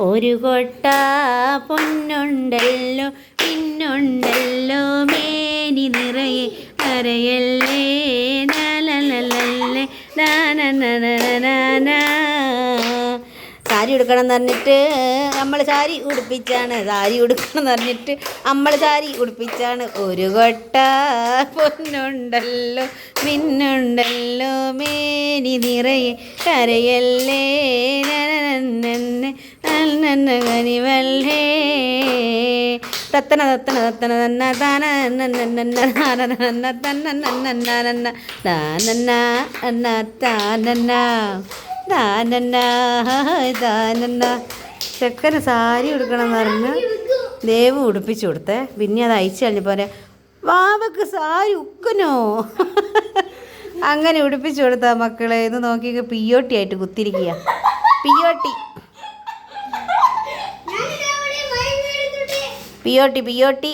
ഒരു കൊട്ട പൊന്നുണ്ടല്ലോ പിന്നുണ്ടല്ലോ മേനി നിറയെ കരയല്ലേ നലല്ലേ നാനനനനനാ. സാരി ഉടുക്കണം എന്ന് പറഞ്ഞിട്ട് നമ്മൾ സാരി ഉടുപ്പിച്ചാണ് സാരി ഉടുക്കണം എന്ന് പറഞ്ഞിട്ട് നമ്മൾ സാരി ഉടുപ്പിച്ചാണ് ഒരു കൊട്ട പൊന്നുണ്ടല്ലോ മിന്നുണ്ടല്ലോ മേനി നിറയെ കരയല്ലേ നനനനന്നെ നന്നന്ന കനിവല്ലേ തത്തന തത്തന തത്തന തന്ന താന ചെക്കന് സാരി ഉടുക്കണം എന്ന് പറഞ്ഞ് ദേവ് ഉടുപ്പിച്ചു കൊടുത്തേ. പിന്നെ അത് അയച്ചു കഴിഞ്ഞപ്പോൾ പറയാം വാവക്ക് സാരി ഉക്കനോ? അങ്ങനെ ഉടുപ്പിച്ചു കൊടുത്താ മക്കളെ. ഇത് നോക്കി പിയോട്ടി ആയിട്ട് കുത്തിരിക്കുക പിയോട്ടി പിയോട്ടി ടി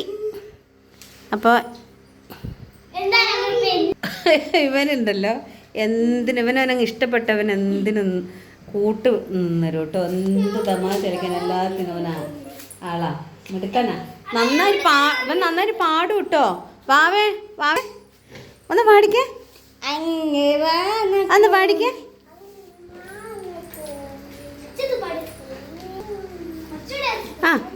അപ്പോൾ ഇവനുണ്ടല്ലോ. എന്തിനും ഇവനവനങ്ങ് ഇഷ്ടപ്പെട്ടവൻ എന്തിനും കൂട്ട് നിന്നരും കേട്ടോ. എന്ത് തമാശ കളിക്കാൻ എല്ലാത്തിനും അവനാ ആളാ. മിടുക്കനാ. നന്നായി പാ ഇവൻ നന്നായി പാടും കേട്ടോ. വാവേ വാവേ. ഒന്ന് പാടിക്കേ. അന്ന് പാടിക്കേ. ആ.